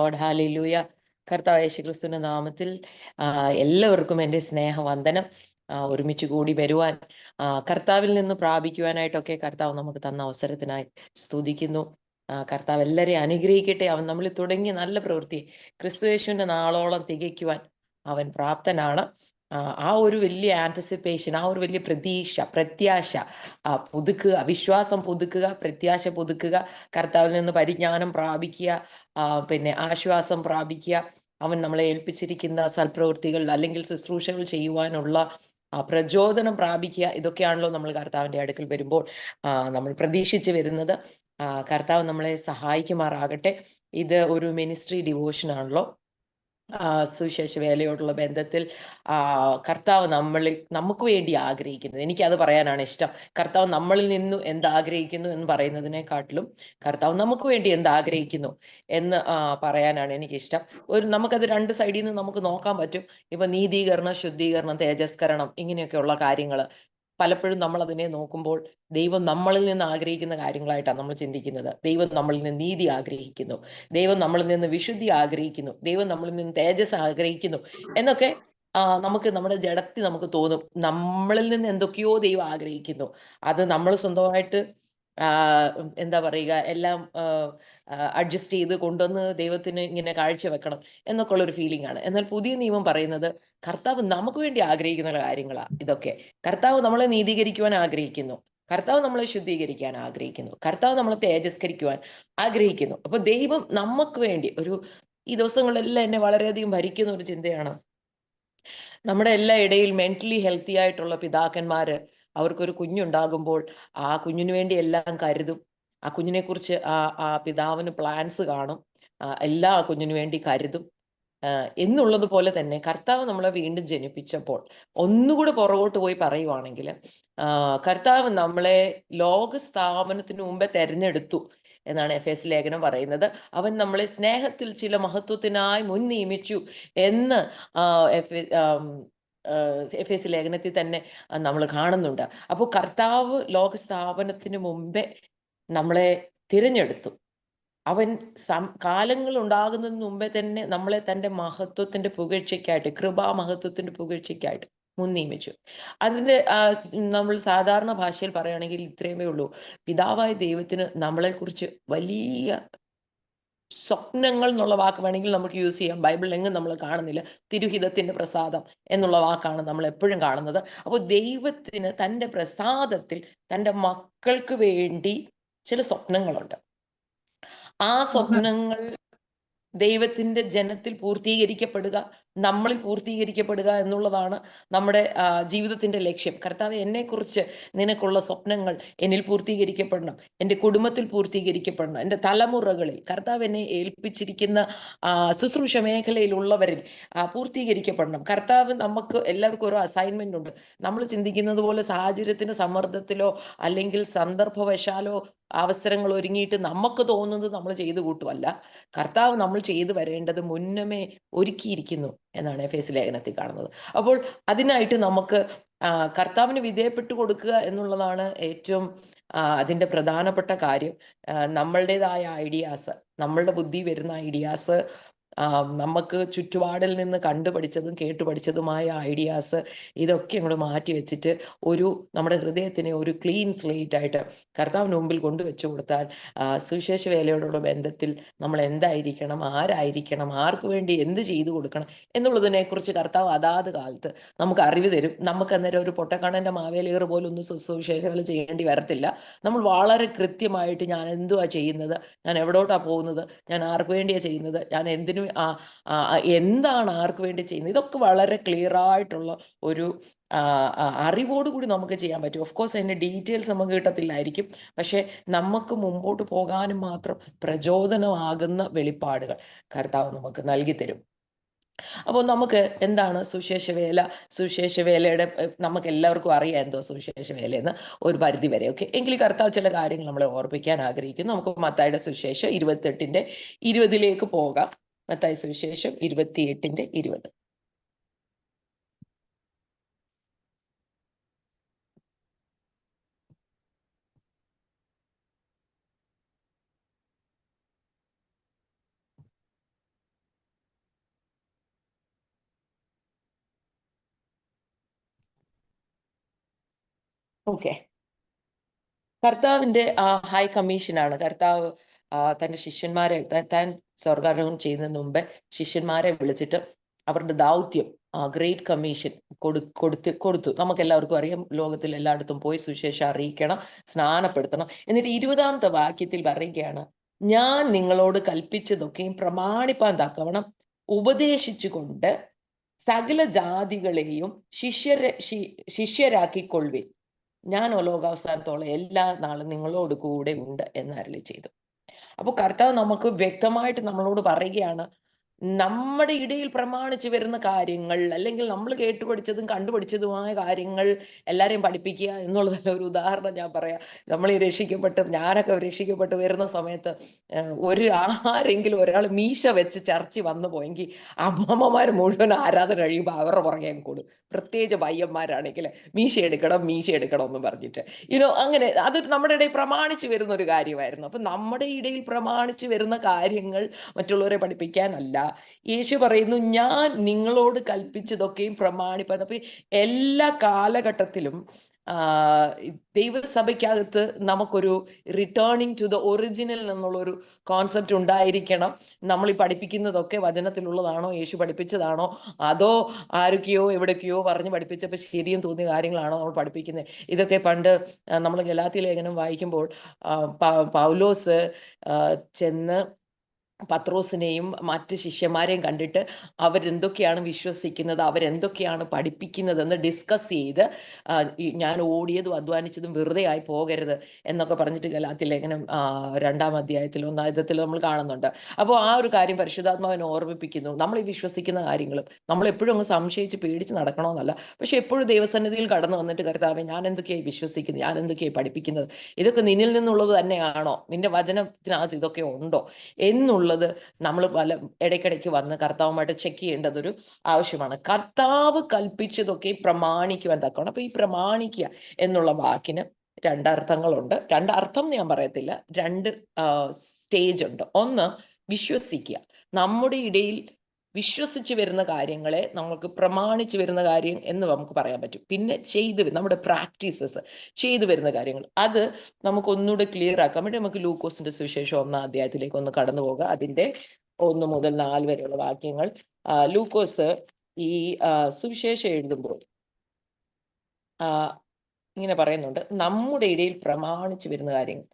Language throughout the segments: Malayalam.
ലോർഡ് ഹാലിലൂയ കർത്താവ് യേശുക്രിസ്തുവിന്റെ നാമത്തിൽ എല്ലാവർക്കും എന്റെ സ്നേഹവന്ദനം. ഒരുമിച്ച് കൂടി വരുവാൻ കർത്താവിൽ നിന്ന് പ്രാപിക്കുവാനായിട്ടൊക്കെ കർത്താവ് നമുക്ക് തന്ന അവസരത്തിനായി സ്തുതിക്കുന്നു. കർത്താവ് എല്ലാവരെയും അനുഗ്രഹിക്കട്ടെ. അവൻ നമ്മളിൽ തുടങ്ങിയ നല്ല പ്രവൃത്തി ക്രിസ്തു യേശുവിന്റെ നാളോളം തികയ്ക്കുവാൻ അവൻ പ്രാപ്തനാണ്. ആ, ഒരു വലിയ ആന്റിസിപ്പേഷൻ ആ ഒരു വലിയ പ്രതീക്ഷ പ്രത്യാശ പുതുക്കുക വിശ്വാസം പുതുക്കുക പ്രത്യാശ പുതുക്കുക കർത്താവിൽ നിന്ന് പരിജ്ഞാനം പ്രാപിക്കുക പിന്നെ ആശ്വാസം പ്രാപിക്കുക അവൻ നമ്മളെ ഏൽപ്പിച്ചിരിക്കുന്ന സൽപ്രവൃത്തികൾ അല്ലെങ്കിൽ ശുശ്രൂഷകൾ ചെയ്യുവാനുള്ള പ്രചോദനം പ്രാപിക്കുക ഇതൊക്കെയാണല്ലോ നമ്മൾ കർത്താവിന്റെ അടുക്കൽ വരുമ്പോൾ നമ്മൾ പ്രതീക്ഷിച്ച് വരുന്നത്. കർത്താവ് നമ്മളെ സഹായിക്കുമാറാകട്ടെ. ഇത് ഒരു മിനിസ്ട്രി ഡിവോഷൻ ആണല്ലോ. സുവിശേഷ വേലയോടുള്ള ബന്ധത്തിൽ കർത്താവ് നമ്മളിൽ നമുക്ക് വേണ്ടി ആഗ്രഹിക്കുന്നത്. എനിക്കത് പറയാനാണ് ഇഷ്ടം. കർത്താവ് നമ്മളിൽ നിന്നും എന്ത് ആഗ്രഹിക്കുന്നു എന്ന് പറയുന്നതിനെക്കാട്ടിലും കർത്താവ് നമുക്ക് വേണ്ടി എന്ത് ആഗ്രഹിക്കുന്നു എന്ന് പറയാനാണ് എനിക്കിഷ്ടം. ഒരു നമുക്കത് രണ്ട് സൈഡിൽ നിന്ന് നമുക്ക് നോക്കാൻ പറ്റും. ഇപ്പൊ നീതീകരണം ശുദ്ധീകരണം തേജസ്കരണം ഇങ്ങനെയൊക്കെയുള്ള കാര്യങ്ങൾ പലപ്പോഴും നമ്മൾ അതിനെ നോക്കുമ്പോൾ ദൈവം നമ്മളിൽ നിന്ന് ആഗ്രഹിക്കുന്ന കാര്യങ്ങളായിട്ടാണ് നമ്മൾ ചിന്തിക്കുന്നത്. ദൈവം നമ്മളിൽ നിന്ന് നീതി ആഗ്രഹിക്കുന്നു. ദൈവം നമ്മളിൽ നിന്ന് വിശുദ്ധി ആഗ്രഹിക്കുന്നു. ദൈവം നമ്മളിൽ നിന്ന് തേജസ് ആഗ്രഹിക്കുന്നു എന്നൊക്കെ നമുക്ക് നമ്മുടെ ജഡത്തി നമുക്ക് തോന്നും. നമ്മളിൽ നിന്ന് എന്തൊക്കെയോ ദൈവം ആഗ്രഹിക്കുന്നു. അത് നമ്മൾ സ്വന്തമായിട്ട് എന്താ പറയുക എല്ലാം അഡ്ജസ്റ്റ് ചെയ്ത് കൊണ്ടുവന്ന് ദൈവത്തിന് ഇങ്ങനെ കാഴ്ച വെക്കണം എന്നൊക്കെ ഉള്ള ഒരു ഫീലിംഗ് ആണ്. എന്നാൽ പുതിയ നിയമം പറയുന്നത് കർത്താവ് നമുക്ക് വേണ്ടി ആഗ്രഹിക്കുന്ന കാര്യങ്ങളാണ് ഇതൊക്കെ. കർത്താവ് നമ്മളെ നീതീകരിക്കുവാൻ ആഗ്രഹിക്കുന്നു. കർത്താവ് നമ്മളെ ശുദ്ധീകരിക്കാൻ ആഗ്രഹിക്കുന്നു. കർത്താവ് നമ്മളെ തേജസ്കരിക്കുവാൻ ആഗ്രഹിക്കുന്നു. അപ്പൊ ദൈവം നമുക്ക് വേണ്ടി ഒരു ഈ ദിവസങ്ങളെല്ലാം എന്നെ വളരെയധികം ഭരിക്കുന്ന ഒരു ചിന്തയാണ്. നമ്മുടെ എല്ലാ ഇടയിൽ മെന്റലി ഹെൽത്തി ആയിട്ടുള്ള പിതാക്കന്മാര് അവർക്കൊരു കുഞ്ഞുണ്ടാകുമ്പോൾ ആ കുഞ്ഞിനു വേണ്ടി എല്ലാം കരുതും. ആ കുഞ്ഞിനെ കുറിച്ച് ആ ആ പിതാവിന് പ്ലാൻസ് കാണും. എല്ലാ കുഞ്ഞിന് വേണ്ടി കരുതും. എന്നുള്ളത് പോലെ തന്നെ കർത്താവ് നമ്മളെ വീണ്ടും ജനിപ്പിച്ചപ്പോൾ ഒന്നുകൂടെ പുറകോട്ട് പോയി പറയുവാണെങ്കിൽ കർത്താവ് നമ്മളെ ലോക സ്ഥാപനത്തിന് മുമ്പേ തെരഞ്ഞെടുത്തു എന്നാണ് എഫ് എസ് ലേഖനം പറയുന്നത്. അവൻ നമ്മളെ സ്നേഹത്തിൽ ചില മഹത്വത്തിനായി മുൻ നിയമിച്ചു എന്ന് എഫ് എസ് ലേഖനത്തിൽ തന്നെ നമ്മൾ കാണുന്നുണ്ട്. അപ്പോൾ കർത്താവ് ലോക സ്ഥാപനത്തിന് മുമ്പേ നമ്മളെ തിരഞ്ഞെടുത്തു. അവൻ സം കാലങ്ങൾ ഉണ്ടാകുന്നതിന് മുമ്പേ തന്നെ നമ്മളെ തന്റെ മഹത്വത്തിന്റെ പുകഴ്ചയ്ക്കായിട്ട് കൃപാ മഹത്വത്തിന്റെ പുകഴ്ചയ്ക്കായിട്ട് മുൻ നിയമിച്ചു അതിന്റെ നമ്മൾ സാധാരണ ഭാഷയിൽ പറയുകയാണെങ്കിൽ ഇത്രയുമേ ഉള്ളൂ. പിതാവായ ദൈവത്തിന് നമ്മളെ കുറിച്ച് വലിയ സ്വപ്നങ്ങൾ എന്നുള്ള വാക്ക് വേണമെങ്കിൽ നമുക്ക് യൂസ് ചെയ്യാം. ബൈബിളിൽ എങ്ങും നമ്മൾ കാണുന്നില്ല. തിരുഹിതത്തിന്റെ പ്രസാദം എന്നുള്ള വാക്കാണ് നമ്മൾ എപ്പോഴും കാണുന്നത്. അപ്പോൾ ദൈവത്തിന് തന്റെ പ്രസാദത്തിൽ തന്റെ മക്കൾക്ക് വേണ്ടി ചില സ്വപ്നങ്ങളുണ്ട്. ആ സ്വപ്നങ്ങൾ ദൈവത്തിന്റെ ജനത്തിൽ പൂർത്തീകരിക്കപ്പെടുക. നമ്മളിൽ പൂർത്തീകരിക്കപ്പെടുക എന്നുള്ളതാണ് നമ്മുടെ ജീവിതത്തിന്റെ ലക്ഷ്യം. കർത്താവ് എന്നെക്കുറിച്ച് നിനക്കുള്ള സ്വപ്നങ്ങൾ എന്നിൽ പൂർത്തീകരിക്കപ്പെടണം. എന്റെ കുടുംബത്തിൽ പൂർത്തീകരിക്കപ്പെടണം. എന്റെ തലമുറകളിൽ കർത്താവ് എന്നെ ഏൽപ്പിച്ചിരിക്കുന്ന ശുശ്രൂഷ മേഖലയിലുള്ളവരിൽ പൂർത്തീകരിക്കപ്പെടണം. കർത്താവ് നമുക്ക് എല്ലാവർക്കും ഓരോ അസൈൻമെന്റ് ഉണ്ട്. നമ്മൾ ചിന്തിക്കുന്നത് പോലെ സാഹചര്യത്തിന് സമ്മർദ്ദത്തിലോ അല്ലെങ്കിൽ സന്ദർഭവശാലോ അവസരങ്ങൾ ഒരുങ്ങിയിട്ട് നമുക്ക് തോന്നുന്നത് നമ്മൾ ചെയ്തു കൂട്ടുമല്ല കർത്താവ് നമ്മൾ ചെയ്തു വരേണ്ടത് മുന്നമേ ഒരുക്കിയിരിക്കുന്നു. എന്നാണ് എഫ് എസ് ലേഖനത്തിൽ കാണുന്നത്. അപ്പോൾ അതിനായിട്ട് നമുക്ക് കർത്താവിന് വിധേയപ്പെട്ടു കൊടുക്കുക എന്നുള്ളതാണ് ഏറ്റവും അതിന്റെ പ്രധാനപ്പെട്ട കാര്യം. നമ്മളുടേതായ ഐഡിയാസ് നമ്മളുടെ ബുദ്ധി വരുന്ന ഐഡിയാസ് നമുക്ക് ചുറ്റുപാടിൽ നിന്ന് കണ്ടുപഠിച്ചതും കേട്ടുപഠിച്ചതുമായ ഐഡിയാസ് ഇതൊക്കെ അങ്ങോട്ട് മാറ്റി വെച്ചിട്ട് ഒരു നമ്മുടെ ഹൃദയത്തിനെ ഒരു ക്ലീൻ സ്ലേറ്റ് ആയിട്ട് കർത്താവിന് മുമ്പിൽ കൊണ്ടുവച്ചു കൊടുത്താൽ സുവിശേഷ വേലയോടുള്ള ബന്ധത്തിൽ നമ്മൾ എന്തായിരിക്കണം ആരായിരിക്കണം ആർക്ക് വേണ്ടി എന്ത് ചെയ്തു കൊടുക്കണം എന്നുള്ളതിനെ കുറിച്ച് കർത്താവ് അതാത് കാലത്ത് നമുക്ക് അറിവ് തരും. നമുക്ക് അന്നേരം ഒരു പൊട്ടക്കണ്ണന്റെ മാവേലേറ് പോലും ഒന്നും സുവിശേഷ വേല ചെയ്യേണ്ടി വരത്തില്ല. നമ്മൾ വളരെ കൃത്യമായിട്ട് ഞാൻ എന്തുവാ ചെയ്യുന്നത്? ഞാൻ എവിടോട്ടാ പോകുന്നത്? ഞാൻ ആർക്ക് വേണ്ടിയാ ചെയ്യുന്നത്? ഞാൻ എന്തിനു എന്താണ് ആർക്ക് വേണ്ടി ചെയ്യുന്നത്? ഇതൊക്കെ വളരെ ക്ലിയർ ആയിട്ടുള്ള ഒരു അറിവോട് കൂടി അറിവോടുകൂടി നമുക്ക് ചെയ്യാൻ പറ്റും. ഓഫ് കോഴ്സ് അതിന്റെ ഡീറ്റെയിൽസ് നമുക്ക് കിട്ടത്തില്ലായിരിക്കും. പക്ഷെ നമുക്ക് മുമ്പോട്ട് പോകാനും മാത്രം പ്രചോദനമാകുന്ന വെളിപ്പാടുകൾ കർത്താവ് നമുക്ക് നൽകി തരും. അപ്പോൾ നമുക്ക് എന്താണ് സുശേഷ വേല സുശേഷ വേലയുടെ നമുക്ക് എല്ലാവർക്കും അറിയാം എന്തോ സുശേഷ എന്ന് ഒരു പരിധി വരെ ഓക്കെ എങ്കിൽ കർത്താവ് ചില കാര്യങ്ങൾ നമ്മളെ ഓർപ്പിക്കാൻ ആഗ്രഹിക്കുന്നു. നമുക്ക് മത്തായുടെ സുശേഷം ഇരുപത്തെട്ടിന്റെ ഇരുപതിലേക്ക് പോകാം. മത്തായ സുവിശേഷം ഇരുപത്തിയെട്ടിന്റെ ഇരുപത്. ഓക്കെ കർത്താവിന്റെ ആ ഹൈ കമ്മീഷനാണ് കർത്താവ് തന്റെ ശിഷ്യന്മാരെ താൻ സ്വർഗാരോഹണം ചെയ്യുന്നതിന് മുമ്പേ ശിഷ്യന്മാരെ വിളിച്ചിട്ട് അവരുടെ ദൗത്യം ഗ്രേറ്റ് കമ്മീഷൻ കൊടു കൊടുത്ത് കൊടുത്തു. നമുക്ക് എല്ലാവർക്കും അറിയാം ലോകത്തിൽ എല്ലായിടത്തും പോയി സുവിശേഷം അറിയിക്കണം സ്നാനപ്പെടുത്തണം. എന്നിട്ട് ഇരുപതാമത്തെ വാക്യത്തിൽ പറയുകയാണ് ഞാൻ നിങ്ങളോട് കൽപ്പിച്ചതൊക്കെയും പ്രമാണിപ്പാൻ തക്കവണം ഉപദേശിച്ചുകൊണ്ട് സകല ജാതികളെയും ശിഷ്യരെ ശിഷ്യരാക്കിക്കൊള്ളുവിൻ. ഞാൻ ലോകാവസാനത്തോളം എല്ലാ നാളും നിങ്ങളോട് കൂടെ ഉണ്ട് എന്ന് അരളി ചെയ്തു. അപ്പൊ കർത്താവ് നമുക്ക് വ്യക്തമായിട്ട് നമ്മളോട് പറയുകയാണ് നമ്മുടെ ഇടയിൽ പ്രമാണിച്ചു വരുന്ന കാര്യങ്ങൾ അല്ലെങ്കിൽ നമ്മൾ കേട്ടുപഠിച്ചതും കണ്ടുപഠിച്ചതുമായ കാര്യങ്ങൾ എല്ലാരെയും പഠിപ്പിക്കുക എന്നുള്ളതല്ല ഒരു ഉദാഹരണം ഞാൻ പറയാം. നമ്മൾ ഈ രക്ഷിക്കപ്പെട്ട് ഞാനൊക്കെ രക്ഷിക്കപ്പെട്ട് വരുന്ന സമയത്ത് ഒരു ആരെങ്കിലും ഒരാൾ മീശ വെച്ച് ചർച്ച വന്നു പോയെങ്കിൽ അമ്മമ്മമാർ മുഴുവൻ ആരാധന കഴിയുമ്പോൾ അവരുടെ പുറകെ കൂടും. പ്രത്യേകിച്ച് പയ്യന്മാരാണെങ്കിൽ മീശ എടുക്കണം മീശ എടുക്കണം എന്ന് പറഞ്ഞിട്ട്. യുനോ അങ്ങനെ അതൊരു നമ്മുടെ ഇടയിൽ പ്രമാണിച്ചു വരുന്ന ഒരു കാര്യമായിരുന്നു. അപ്പൊ നമ്മുടെ ഇടയിൽ പ്രമാണിച്ചു വരുന്ന കാര്യങ്ങൾ മറ്റുള്ളവരെ പഠിപ്പിക്കാനല്ല. യേശു പറയുന്നു ഞാൻ നിങ്ങളോട് കൽപ്പിച്ചതൊക്കെയും പ്രമാണിപ്പാൻ. അപ്പൊ എല്ലാ കാലഘട്ടത്തിലും ദൈവസഭയ്ക്കകത്ത് നമുക്കൊരു റിട്ടേണിങ് ടു ദ ഒറിജിനൽ എന്നുള്ളൊരു കോൺസെപ്റ്റ് ഉണ്ടായിരിക്കണം. നമ്മൾ ഈ പഠിപ്പിക്കുന്നതൊക്കെ വചനത്തിലുള്ളതാണോ യേശു പഠിപ്പിച്ചതാണോ അതോ ആരൊക്കെയോ എവിടേക്കെയോ പറഞ്ഞ് പഠിപ്പിച്ചപ്പോൾ ശരിയും തോന്നിയ കാര്യങ്ങളാണോ നമ്മൾ പഠിപ്പിക്കുന്നത്? ഇതൊക്കെ പണ്ട് നമ്മൾ ഗലാത്തി ലേഖനം വായിക്കുമ്പോൾ പൗലോസ് ചെന്ന് പത്രോസിനെയും മറ്റ് ശിഷ്യന്മാരെയും കണ്ടിട്ട് അവരെന്തൊക്കെയാണ് വിശ്വസിക്കുന്നത് അവരെന്തൊക്കെയാണ് പഠിപ്പിക്കുന്നതെന്ന് ഡിസ്കസ് ചെയ്ത് ഞാൻ ഓടിയതും അധ്വാനിച്ചതും വെറുതെ ആയി പോകരുത് എന്നൊക്കെ പറഞ്ഞിട്ട് ഗലാത്തി ലേഖനം രണ്ടാം അധ്യായത്തിൽ ഒന്നാം ഒന്നായതിലും നമ്മൾ കാണുന്നുണ്ട്. അപ്പോൾ ആ ഒരു കാര്യം പരിശുദ്ധാത്മാവിനെ ഓർമ്മിപ്പിക്കുന്നു. നമ്മൾ ഈ വിശ്വസിക്കുന്ന കാര്യങ്ങളും നമ്മൾ എപ്പോഴും അങ്ങ് സംശയിച്ച് പേടിച്ച് നടക്കണമെന്നല്ല. പക്ഷെ എപ്പോഴും ദൈവസന്നിധിയിൽ കടന്നു വന്നിട്ട് കർത്താവെ ഞാൻ എന്തൊക്കെയായി വിശ്വസിക്കുന്നത് ഞാൻ എന്തൊക്കെയായി പഠിപ്പിക്കുന്നത്? ഇതൊക്കെ നിന്നിൽ നിന്നുള്ളത് തന്നെയാണോ? നിന്റെ വചനത്തിനകത്ത് ഇതൊക്കെ ഉണ്ടോ? എന്നുള്ളത് നമ്മൾ പല ഇടയ്ക്കിടയ്ക്ക് വന്ന് കർത്താവുമായിട്ട് ചെക്ക് ചെയ്യേണ്ടത് ഒരു ആവശ്യമാണ്. കർത്താവ് കൽപ്പിച്ചതൊക്കെ പ്രമാണിക്കുവാൻ തക്കണം അപ്പൊ ഈ പ്രമാണിക്കുക എന്നുള്ള വാക്കിന് രണ്ടർത്ഥങ്ങളുണ്ട്. രണ്ടർത്ഥം ഞാൻ പറയത്തില്ല. രണ്ട് സ്റ്റേജ് ഉണ്ട്. ഒന്ന് വിശ്വസിക്കുക. നമ്മുടെ ഇടയിൽ വിശ്വസിച്ച് വരുന്ന കാര്യങ്ങളെ നമുക്ക് പ്രമാണിച്ച് വരുന്ന കാര്യം എന്ന് നമുക്ക് പറയാൻ പറ്റും. പിന്നെ ചെയ്ത് നമ്മുടെ പ്രാക്ടീസസ് ചെയ്തു വരുന്ന കാര്യങ്ങൾ. അത് നമുക്ക് ഒന്നുകൂടെ ക്ലിയർ ആക്കാൻ വേണ്ടി നമുക്ക് ലൂക്കോസിന്റെ സുവിശേഷം ഒന്നാം അധ്യായത്തിലേക്ക് ഒന്ന് കടന്നു പോകുക അതിന്റെ ഒന്ന് മുതൽ നാല് വരെയുള്ള വാക്യങ്ങൾ. ലൂക്കോസ് ഈ സുവിശേഷം എഴുതുമ്പോൾ ഇങ്ങനെ പറയുന്നുണ്ട്. നമ്മുടെ ഇടയിൽ പ്രമാണിച്ചു വരുന്ന കാര്യങ്ങൾ.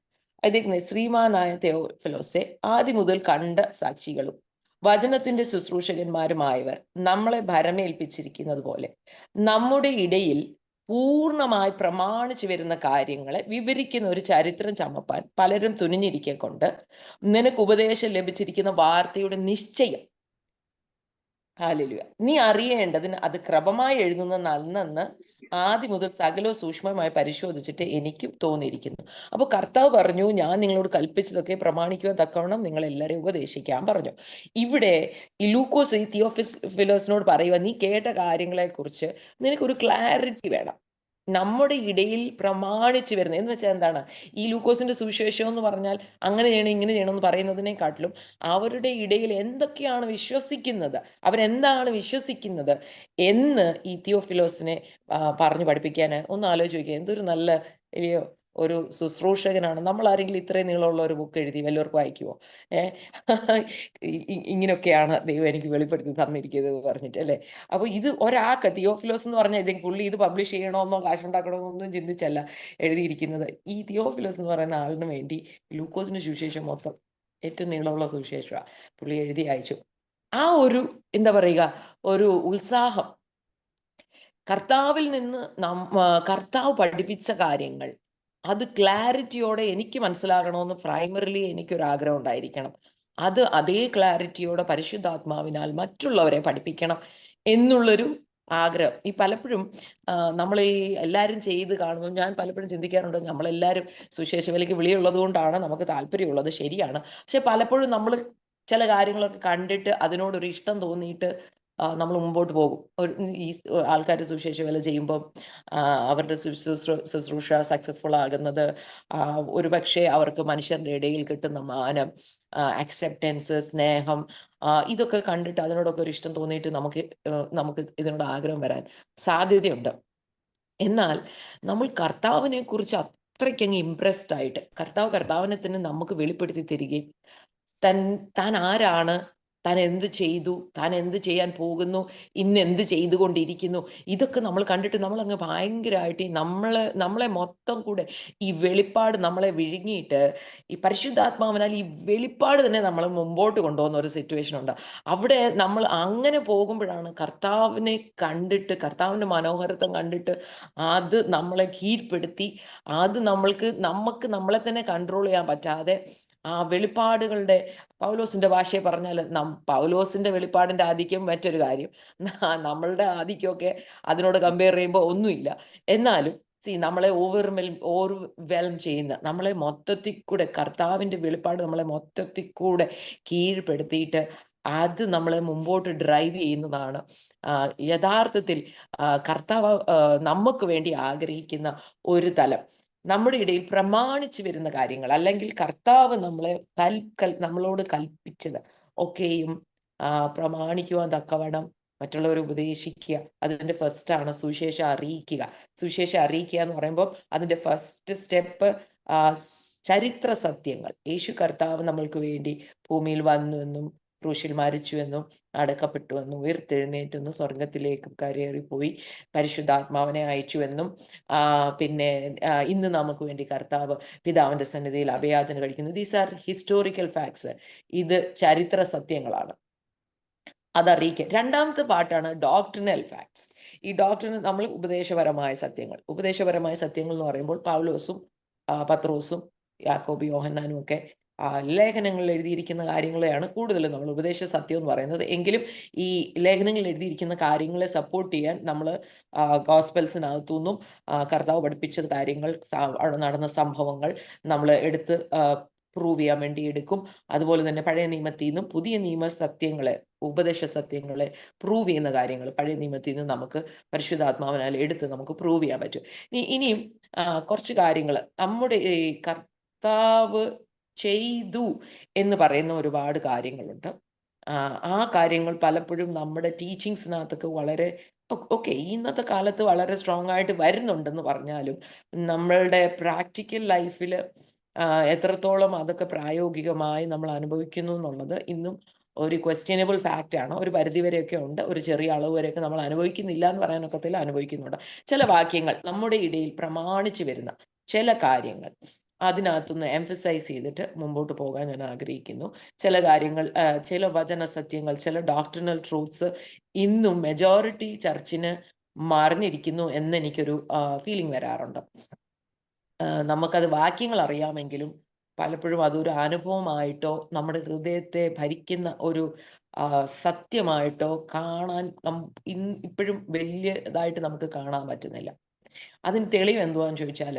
അതേ ശ്രീമാനായ തെയോ ഫിലോസെ ആദ്യം മുതൽ കണ്ട സാക്ഷികളും വചനത്തിന്റെ ശുശ്രൂഷകന്മാരുമായവർ നമ്മളെ ഭരമേൽപ്പിച്ചിരിക്കുന്നത് പോലെ നമ്മുടെ ഇടയിൽ പൂർണമായി പ്രമാണിച്ചു വരുന്ന കാര്യങ്ങളെ വിവരിക്കുന്ന ഒരു ചരിത്രം ചമപ്പാൻ പലരും തുനിഞ്ഞിരിക്കെ കൊണ്ട് നിനക്ക് ഉപദേശം ലഭിച്ചിരിക്കുന്ന വാർത്തയുടെ നിശ്ചയം. ഹാലലുയ. നീ അറിയേണ്ടതിന് അത് ക്രമമായി എഴുതുന്ന നന്നെന്ന് ആദ്യം മുതൽ സകലവും സൂക്ഷ്മമായി പരിശോധിച്ചിട്ട് എനിക്കും തോന്നിയിരിക്കുന്നു. അപ്പൊ കർത്താവ് പറഞ്ഞു ഞാൻ നിങ്ങളോട് കൽപ്പിച്ചതൊക്കെ പ്രമാണിക്കുവാൻ തക്കവണ്ണം നിങ്ങൾ എല്ലാവരെയും ഉപദേശിക്കാൻ പറഞ്ഞു. ഇവിടെ ഈ ലൂക്കോസ് ഈ തിയോഫിസ് ഫിലോസിനോട് പറയുക നീ കേട്ട കാര്യങ്ങളെ കുറിച്ച് നിനക്കൊരു ക്ലാരിറ്റി വേണം. നമ്മുടെ ഇടയിൽ പ്രമാണിച്ചു വരുന്നത്. എന്ന് വെച്ചാൽ എന്താണ്? ഈ ലൂക്കോസിന്റെ സുവിശേഷം എന്ന് പറഞ്ഞാൽ അങ്ങനെ ചെയ്യണം ഇങ്ങനെ ചെയ്യണം എന്ന് പറയുന്നതിനെക്കാട്ടിലും അവരുടെ ഇടയിൽ എന്തൊക്കെയാണ് വിശ്വസിക്കുന്നത്? അവരെന്താണ് വിശ്വസിക്കുന്നത്? എന്ന് ഈ തിയോഫിലോസിനെ പറഞ്ഞു പഠിപ്പിക്കാൻ ഒന്ന് ആലോചിക്കുക എന്തൊരു നല്ല ഒരു ശുശ്രൂഷകനാണ്. നമ്മൾ ആരെങ്കിലും ഇത്രയും നീളമുള്ള ഒരു ബുക്ക് എഴുതി വല്ലവർക്കും വായിക്കുമോ ഏഹ് ഇങ്ങനെയൊക്കെയാണ് ദൈവം എനിക്ക് വെളിപ്പെടുത്തി തന്നിരിക്കുന്നത് പറഞ്ഞിട്ട് അല്ലേ? അപ്പൊ ഇത് ഒരാൾക്ക് തിയോഫിലോസ് എന്ന് പറഞ്ഞാൽ ഇതെങ്കിൽ പുള്ളി ഇത് പബ്ലിഷ് ചെയ്യണമെന്നോ കാശുണ്ടാക്കണമെന്നോ ഒന്നും ചിന്തിച്ചല്ല എഴുതിയിരിക്കുന്നത്. ഈ തിയോഫിലോസ് എന്ന് പറയുന്ന ആളിന് വേണ്ടി ഗ്ലൂക്കോസിന്റെ സുവിശേഷം മൊത്തം ഏറ്റവും നീളമുള്ള സുവിശേഷമാണ് പുള്ളി എഴുതി അയച്ചു. ആ ഒരു എന്താ പറയുക ഒരു ഉത്സാഹം. കർത്താവിൽ നിന്ന് നമ്മ കർത്താവ് പഠിപ്പിച്ച കാര്യങ്ങൾ അത് ക്ലാരിറ്റിയോടെ എനിക്ക് മനസ്സിലാകണമെന്ന് പ്രൈമറിലി എനിക്കൊരു ആഗ്രഹം ഉണ്ടായിരിക്കണം. അത് അതേ ക്ലാരിറ്റിയോടെ പരിശുദ്ധാത്മാവിനാൽ മറ്റുള്ളവരെ പഠിപ്പിക്കണം എന്നുള്ളൊരു ആഗ്രഹം. ഈ പലപ്പോഴും നമ്മൾ ഈ എല്ലാവരും ചെയ്ത് കാണുമ്പോൾ ഞാൻ പലപ്പോഴും ചിന്തിക്കാറുണ്ട് നമ്മളെല്ലാവരും സുശേഷ വിലയ്ക്ക് വിളിയുള്ളത് കൊണ്ടാണ് നമുക്ക് താല്പര്യമുള്ളത് ശരിയാണ്. പക്ഷെ പലപ്പോഴും നമ്മൾ ചില കാര്യങ്ങളൊക്കെ കണ്ടിട്ട് അതിനോടൊരു ഇഷ്ടം തോന്നിയിട്ട് നമ്മൾ മുമ്പോട്ട് പോകും. ഒരു ഈ ആൾക്കാർ സുശേഷ വില ചെയ്യുമ്പോൾ അവരുടെ ശുശ്രൂഷ സക്സസ്ഫുൾ ആകുന്നത് ഒരു പക്ഷേ അവർക്ക് മനുഷ്യരുടെ ഇടയിൽ കിട്ടുന്ന മാനം അക്സെപ്റ്റൻസ് സ്നേഹം ഇതൊക്കെ കണ്ടിട്ട് അതിനോടൊക്കെ ഒരു ഇഷ്ടം തോന്നിയിട്ട് നമുക്ക് നമുക്ക് ഇതിനോട് ആഗ്രഹം വരാൻ സാധ്യതയുണ്ട്. എന്നാൽ നമ്മൾ കർത്താവിനെ കുറിച്ച് അത്രയ്ക്കങ്ങ് ഇംപ്രസ്ഡ് ആയിട്ട് കർത്താവ് കർത്താവിനെ തന്നെ നമുക്ക് വെളിപ്പെടുത്തി തരികയും തൻ താൻ ആരാണ് താൻ എന്ത് ചെയ്തു? താൻ എന്ത് ചെയ്യാൻ പോകുന്നു? ഇന്ന് എന്ത് ചെയ്തുകൊണ്ടിരിക്കുന്നു? ഇതൊക്കെ നമ്മൾ കണ്ടിട്ട് നമ്മൾ അങ്ങ് ഭയങ്കരമായിട്ട് നമ്മളെ നമ്മളെ മൊത്തം കൂടെ ഈ വെളിപ്പാട് നമ്മളെ വിഴുങ്ങിയിട്ട് ഈ പരിശുദ്ധാത്മാവിനാൽ ഈ വെളിപ്പാട് തന്നെ നമ്മൾ മുമ്പോട്ട് കൊണ്ടുപോകുന്ന ഒരു സിറ്റുവേഷൻ ഉണ്ട്. അവിടെ നമ്മൾ അങ്ങനെ പോകുമ്പോഴാണ് കർത്താവിനെ കണ്ടിട്ട് കർത്താവിന്റെ മനോഹരത്വം കണ്ടിട്ട് അത് നമ്മളെ കീഴ്പ്പെടുത്തി അത് നമ്മൾക്ക് നമുക്ക് നമ്മളെ തന്നെ കൺട്രോൾ ചെയ്യാൻ പറ്റാതെ ആ വെളിപ്പാടുകളുടെ പൗലോസിന്റെ ഭാഷയെ പറഞ്ഞാൽ നം പൗലോസിന്റെ വെളിപ്പാടിന്റെ ആധിക്യം മറ്റൊരു കാര്യം. നമ്മളുടെ ആധിക്യമൊക്കെ അതിനോട് കമ്പയർ ചെയ്യുമ്പോൾ ഒന്നുമില്ല. എന്നാലും സി നമ്മളെ ഓവർമെൽ ഓവർവെൽം ചെയ്യുന്ന നമ്മളെ മൊത്തത്തിൽ കൂടെ കർത്താവിന്റെ വെളിപ്പാട് നമ്മളെ മൊത്തത്തിൽ കൂടെ കീഴ്പ്പെടുത്തിയിട്ട് അത് നമ്മളെ മുമ്പോട്ട് ഡ്രൈവ് ചെയ്യുന്നതാണ്. യഥാർത്ഥത്തിൽ കർത്താവ് നമുക്ക് വേണ്ടി ആഗ്രഹിക്കുന്ന ഒരു തലം. നമ്മുടെ ഇടയിൽ പ്രമാണിച്ചു വരുന്ന കാര്യങ്ങൾ അല്ലെങ്കിൽ കർത്താവ് നമ്മളെ കൽ കൽ നമ്മളോട് കൽപ്പിച്ചത് ഒക്കെയും പ്രമാണിക്കുവാൻ തക്കവണ്ണം മറ്റുള്ളവർ ഉപദേശിക്കുക. അതിന്റെ ഫസ്റ്റ് ആണ് സുവിശേഷം അറിയിക്കുക. സുവിശേഷം അറിയിക്കുക എന്ന് പറയുമ്പോൾ അതിന്റെ ഫസ്റ്റ് സ്റ്റെപ്പ് ചരിത്ര സത്യങ്ങൾ. യേശു കർത്താവ് നമ്മൾക്ക് വേണ്ടി ഭൂമിയിൽ വന്നുവെന്നും ക്രൂശിൽ മരിച്ചുവെന്നും അടക്കപ്പെട്ടുവെന്നും ഉയർത്തെഴുന്നേറ്റെന്നും സ്വർഗത്തിലേക്ക് കരയേറിപ്പോയി. പരിശുദ്ധാത്മാവിനെ അയച്ചുവെന്നും പിന്നെ ഇന്ന് നമുക്ക് വേണ്ടി കർത്താവ് പിതാവിന്റെ സന്നിധിയിൽ അഭയാചന കഴിക്കുന്നു. ദീസ് ആർ ഹിസ്റ്റോറിക്കൽ ഫാക്ട്സ് ഇത് ചരിത്ര സത്യങ്ങളാണ്. അതറിയിക്കുക രണ്ടാമത്തെ പാട്ടാണ് ഡോക്ടറിനൽ ഫാക്ട്സ് ഈ ഡോക്ടറിന് നമ്മൾ ഉപദേശപരമായ സത്യങ്ങൾ. ഉപദേശപരമായ സത്യങ്ങൾ എന്ന് പറയുമ്പോൾ പൗലോസും പത്രോസും യാക്കോബി യോഹന്നാനും ഒക്കെ ലേഖനങ്ങളിൽ എഴുതിയിരിക്കുന്ന കാര്യങ്ങളെയാണ് കൂടുതലും നമ്മൾ ഉപദേശ സത്യം എന്ന് പറയുന്നത്. എങ്കിലും ഈ ലേഖനങ്ങളിൽ എഴുതിയിരിക്കുന്ന കാര്യങ്ങളെ സപ്പോർട്ട് ചെയ്യാൻ നമ്മൾ ഗോസ്പെൽസിനകത്തു നിന്നും കർത്താവ് പഠിപ്പിച്ച കാര്യങ്ങൾ നടന്ന സംഭവങ്ങൾ നമ്മൾ എടുത്ത് പ്രൂവ് ചെയ്യാൻ വേണ്ടി എടുക്കും. അതുപോലെ തന്നെ പഴയ നിയമത്തിൽ നിന്നും പുതിയ നിയമ സത്യങ്ങളെ ഉപദേശ സത്യങ്ങളെ പ്രൂവ് ചെയ്യുന്ന കാര്യങ്ങൾ പഴയ നിയമത്തിൽ നിന്ന് നമുക്ക് പരിശുദ്ധാത്മാവിനാൽ എടുത്ത് നമുക്ക് പ്രൂവ് ചെയ്യാൻ പറ്റും. ഇനിയും കുറച്ച് കാര്യങ്ങൾ. നമ്മുടെ ഈ കർത്താവ് ചെയ്തു എന്ന് പറയുന്ന ഒരുപാട് കാര്യങ്ങളുണ്ട്. ആ കാര്യങ്ങൾ പലപ്പോഴും നമ്മുടെ ടീച്ചിങ്സിനകത്തൊക്കെ വളരെ ഓക്കെ ഇന്നത്തെ കാലത്ത് വളരെ സ്ട്രോങ് ആയിട്ട് വരുന്നുണ്ടെന്ന് പറഞ്ഞാലും നമ്മളുടെ പ്രാക്ടിക്കൽ ലൈഫിൽ എത്രത്തോളം അതൊക്കെ പ്രായോഗികമായി നമ്മൾ അനുഭവിക്കുന്നു എന്നുള്ളത് ഇന്നും ഒരു ക്വസ്റ്റ്യനബിൾ ഫാക്റ്റ് ആണ്. ഒരു പരിധി വരെയൊക്കെ ഉണ്ട്. ഒരു ചെറിയ അളവ് വരെയൊക്കെ നമ്മൾ അനുഭവിക്കുന്നില്ല എന്ന് പറയാനൊക്കത്തില്ല അനുഭവിക്കുന്നുണ്ട്. ചില വാക്യങ്ങൾ നമ്മുടെ ഇടയിൽ പ്രമാണിച്ചു വരുന്ന ചില കാര്യങ്ങൾ. അതിനകത്തുനിന്ന് എംഫസൈസ് ചെയ്തിട്ട് മുമ്പോട്ട് പോകാൻ ഞാൻ ആഗ്രഹിക്കുന്നു. ചില കാര്യങ്ങൾ ചില വചന സത്യങ്ങൾ ചില ഡോക്ടറിനൽ ട്രൂത്ത്സ് ഇന്നും മെജോറിറ്റി ചർച്ചിന് മറിഞ്ഞിരിക്കുന്നു എന്ന് എനിക്കൊരു ഫീലിംഗ് വരാറുണ്ട്. നമുക്കത് വാക്യങ്ങൾ അറിയാമെങ്കിലും പലപ്പോഴും അതൊരു അനുഭവമായിട്ടോ നമ്മുടെ ഹൃദയത്തെ ഭരിക്കുന്ന ഒരു സത്യമായിട്ടോ കാണാൻ ഇപ്പോഴും വലിയതായിട്ട് നമുക്ക് കാണാൻ പറ്റുന്നില്ല. അതിന് തെളിവ് എന്തുവാന്ന് ചോദിച്ചാൽ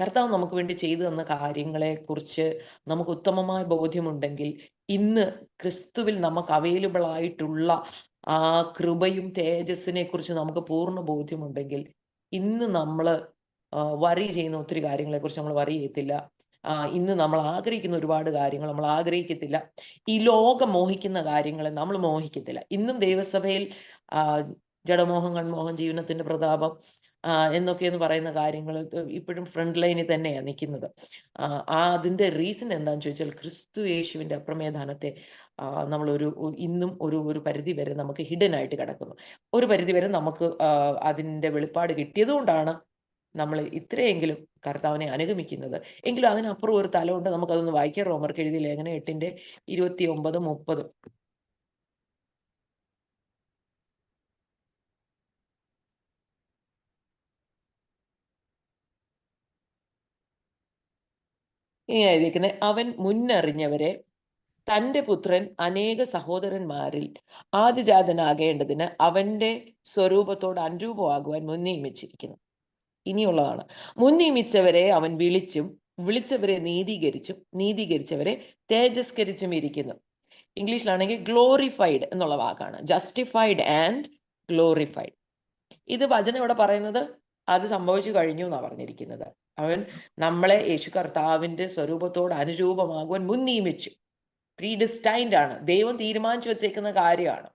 കർത്താവ് നമുക്ക് വേണ്ടി ചെയ്തു തന്ന കാര്യങ്ങളെ കുറിച്ച് നമുക്ക് ഉത്തമമായ ബോധ്യമുണ്ടെങ്കിൽ ഇന്ന് ക്രിസ്തുവിൽ നമുക്ക് അവൈലബിൾ ആയിട്ടുള്ള ആ കൃപയും തേജസ്സിനെ കുറിച്ച് നമുക്ക് പൂർണ ബോധ്യമുണ്ടെങ്കിൽ ഇന്ന് നമ്മൾ വറി ചെയ്യുന്ന ഒത്തിരി കാര്യങ്ങളെ കുറിച്ച് നമ്മൾ വറി ചെയ്യത്തില്ല. ഇന്ന് നമ്മൾ ആഗ്രഹിക്കുന്ന ഒരുപാട് കാര്യങ്ങൾ നമ്മൾ ആഗ്രഹിക്കത്തില്ല. ഈ ലോകം മോഹിക്കുന്ന കാര്യങ്ങളെ നമ്മൾ മോഹിക്കത്തില്ല. ഇന്നും ദൈവസഭയിൽ ജഡമോഹം കൺമോഹം ജീവനത്തിന്റെ പ്രതാപം എന്നൊക്കെ എന്ന് പറയുന്ന കാര്യങ്ങൾ ഇപ്പോഴും ഫ്രണ്ട് ലൈനിൽ തന്നെയാണ് നിൽക്കുന്നത്. ആ അതിന്റെ റീസൺ എന്താണെന്ന് ചോദിച്ചാൽ ക്രിസ്തു യേശുവിന്റെ അപ്രമേധാനത്തെ നമ്മളൊരു ഇന്നും ഒരു ഒരു പരിധി വരെ നമുക്ക് ഹിഡൻ ആയിട്ട് കിടക്കുന്നു. ഒരു പരിധി വരെ നമുക്ക് അതിന്റെ വെളിപ്പാട് കിട്ടിയതുകൊണ്ടാണ് നമ്മൾ ഇത്രയെങ്കിലും കർത്താവിനെ അനുഗമിക്കുന്നത്. എങ്കിലും അതിനപ്പുറം ഒരു തലമുണ്ട് നമുക്കതൊന്ന് വായിക്കാം. റോമർക്ക് എഴുതിയ ലേഖനം എട്ടിന്റെ ഇരുപത്തി ഒമ്പത് മുപ്പത്. ഇങ്ങനെ എഴുതിയിരിക്കുന്നത് അവൻ മുന്നറിഞ്ഞവരെ തന്റെ പുത്രൻ അനേക സഹോദരന്മാരിൽ ആദിജാതനാകേണ്ടതിന് അവന്റെ സ്വരൂപത്തോട് അനുരൂപമാകുവാൻ മുൻ നിയമിച്ചിരിക്കുന്നു ഇനിയുള്ളതാണ്. മുൻ നിയമിച്ചവരെ അവൻ വിളിച്ചും വിളിച്ചവരെ നീതീകരിച്ചും നീതീകരിച്ചവരെ തേജസ്കരിച്ചും ഇരിക്കുന്നു. ഇംഗ്ലീഷിലാണെങ്കിൽ ഗ്ലോറിഫൈഡ് എന്നുള്ള വാക്കാണ്. ജസ്റ്റിഫൈഡ് ആൻഡ് ഗ്ലോറിഫൈഡ് ഇത് വചനം ഇവിടെ പറയുന്നത് അത് സംഭവിച്ചു കഴിഞ്ഞു എന്നാണ് പറഞ്ഞിരിക്കുന്നത്. അവൻ നമ്മളെ യേശു കർത്താവിന്റെ സ്വരൂപത്തോട് അനുരൂപമാകുവാൻ മുൻ നിയമിച്ചു പ്രീഡിസ്റ്റൈൻഡ് ആണ്. ദൈവം തീരുമാനിച്ചു വെച്ചേക്കുന്ന കാര്യമാണ്.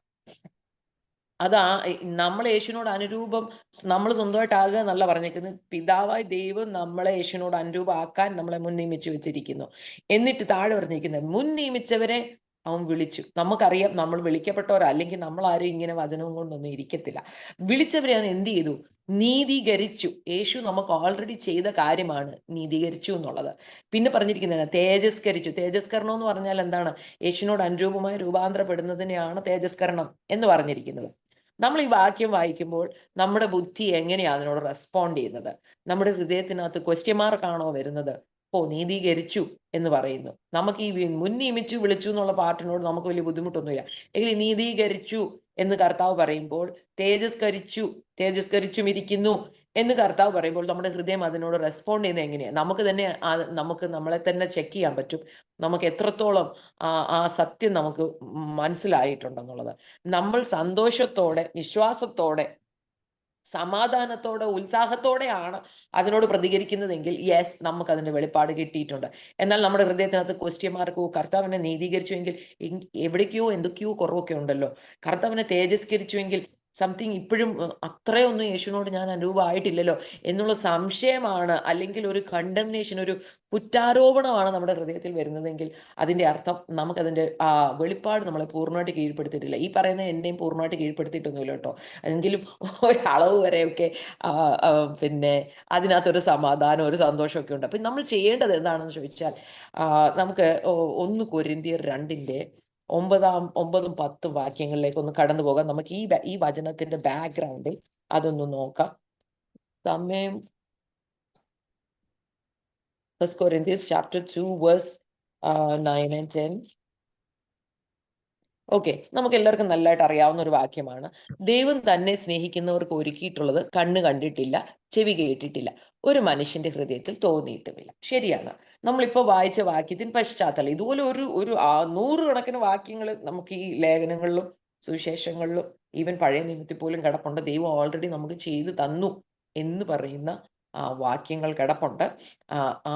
അതാ നമ്മൾ യേശുവിനോട് അനുരൂപം നമ്മൾ സ്വന്തമായിട്ടാകുക എന്നല്ല പറഞ്ഞേക്കുന്നത്. പിതാവായി ദൈവം നമ്മളെ യേശുവിനോട് അനുരൂപമാക്കാൻ നമ്മളെ മുൻ നിയമിച്ചു വെച്ചിരിക്കുന്നു. എന്നിട്ട് താഴെ പറഞ്ഞിരിക്കുന്നത് മുൻ നിയമിച്ചവരെ അവൻ വിളിച്ചു. നമുക്കറിയാം നമ്മൾ വിളിക്കപ്പെട്ടവരോ. അല്ലെങ്കിൽ നമ്മൾ ആരും ഇങ്ങനെ വചനവും കൊണ്ടൊന്നും ഇരിക്കത്തില്ല. വിളിച്ചവരെ അവൻ എന്ത് ചെയ്തു? നീതീകരിച്ചു. യേശു നമുക്ക് ഓൾറെഡി ചെയ്ത കാര്യമാണ് നീതീകരിച്ചു എന്നുള്ളത്. പിന്നെ പറഞ്ഞിരിക്കുന്നതാണ് തേജസ്കരിച്ചു. തേജസ്കരണം എന്ന് പറഞ്ഞാൽ എന്താണ്? യേശുവിനോട് അനുരൂപമായി രൂപാന്തരപ്പെടുന്നതിനെയാണ് തേജസ്കരണം എന്ന് പറഞ്ഞിരിക്കുന്നത്. നമ്മൾ ഈ വാക്യം വായിക്കുമ്പോൾ നമ്മുടെ ബുദ്ധി എങ്ങനെയാണ് അതിനോട് റെസ്പോണ്ട് ചെയ്യുന്നത്? നമ്മുടെ ഹൃദയത്തിനകത്ത് ക്വസ്റ്റ്യൻ മാർക്കാണോ വരുന്നത്? ഓ നീതീകരിച്ചു എന്ന് പറയുന്നു. നമുക്ക് ഈ മുൻ നിയമിച്ചു വിളിച്ചു എന്നുള്ള പാട്ടിനോട് നമുക്ക് വലിയ ബുദ്ധിമുട്ടൊന്നുമില്ല. എങ്കിൽ നീതീകരിച്ചു എന്ന് കർത്താവ് പറയുമ്പോൾ തേജസ്കരിച്ചു തേജസ്കരിച്ചും ഇരിക്കുന്നു എന്ന് കർത്താവ് പറയുമ്പോൾ നമ്മുടെ ഹൃദയം അതിനോട് റെസ്പോണ്ട് ചെയ്യുന്നത് എങ്ങനെയാണ് നമുക്ക് തന്നെ നമുക്ക് നമ്മളെ തന്നെ ചെക്ക് ചെയ്യാൻ പറ്റും. നമുക്ക് എത്രത്തോളം ആ സത്യം നമുക്ക് മനസ്സിലായിട്ടുണ്ടെന്നുള്ളത്. നമ്മൾ സന്തോഷത്തോടെ വിശ്വാസത്തോടെ സമാധാനത്തോടെ ഉത്സാഹത്തോടെയാണ് അതിനോട് പ്രതികരിക്കുന്നതെങ്കിൽ യെസ് നമുക്ക് അതിന്റെ വെളിപ്പാട് കിട്ടിയിട്ടുണ്ട്. എന്നാൽ നമ്മുടെ ഹൃദയത്തിനകത്ത് ക്വസ്റ്റ്യൻ മാർക്കോ കർത്താവിനെ നീതീകരിച്ചുവെങ്കിൽ എവിടേക്കോ എന്തൊക്കെയോ കുറവൊക്കെ ഉണ്ടല്ലോ. കർത്താവിനെ തേജസ്കരിച്ചുവെങ്കിൽ സംതിങ് ഇപ്പോഴും അത്രയൊന്നും യേശുവിനോട് ഞാൻ അനുഭവമായിട്ടില്ലല്ലോ എന്നുള്ള സംശയമാണ് അല്ലെങ്കിൽ ഒരു കണ്ടംനേഷൻ ഒരു കുറ്റാരോപണമാണ് നമ്മുടെ ഹൃദയത്തിൽ വരുന്നതെങ്കിൽ അതിന്റെ അർത്ഥം നമുക്കതിന്റെ ആ വെളിപ്പാട് നമ്മളെ പൂർണമായിട്ട് കീഴ്പ്പെടുത്തിയിട്ടില്ല. ഈ പറയുന്ന എന്നെയും പൂർണമായിട്ട് കീഴ്പ്പെടുത്തിയിട്ടൊന്നുമില്ല കേട്ടോ. എങ്കിലും ഒരളവ് വരെയൊക്കെ പിന്നെ അതിനകത്തൊരു സമാധാനം ഒരു സന്തോഷമൊക്കെ ഉണ്ട്. അപ്പം നമ്മൾ ചെയ്യേണ്ടത് എന്താണെന്ന് ചോദിച്ചാൽ നമുക്ക് ഒന്ന് കൊരിന്തിയർ രണ്ടിന്റെ ഒമ്പതാം ഒമ്പതും പത്തും വാക്യങ്ങളിലേക്ക് ഒന്ന് കടന്നു പോകാം നമുക്ക് ഈ ഈ വചനത്തിന്റെ ബാക്ക്ഗ്രൗണ്ടിൽ അതൊന്ന് നോക്കാം സമയം first chapter 2 verse nine 9 ten 10. Okay. നമുക്ക് എല്ലാവർക്കും നല്ലതായിട്ട് അറിയാവുന്ന ഒരു വാക്യമാണ്. ദൈവം തന്നെ സ്നേഹിക്കുന്നവർക്ക് ഒരുക്കിയിട്ടുള്ളത് കണ്ണ് കണ്ടിട്ടില്ല ചെവി കേട്ടിട്ടില്ല ഒരു മനുഷ്യന്റെ ഹൃദയത്തിൽ തോന്നിയിട്ടുമില്ല. ശരിയാണ്. നമ്മളിപ്പോൾ വായിച്ച വാക്യത്തിന് പശ്ചാത്തലം ഇതുപോലെ ഒരു ഒരു നൂറുകണക്കിന് വാക്യങ്ങൾ നമുക്ക് ഈ ലേഖനങ്ങളിലും സുവിശേഷങ്ങളിലും ഈവൻ പഴയ നിയമത്തിൽ പോലും കിടപ്പുണ്ട്. ദൈവം ഓൾറെഡി നമുക്ക് ചെയ്തു തന്നു എന്ന് പറയുന്ന ആ വാക്യങ്ങൾ കിടപ്പുണ്ട്. ആ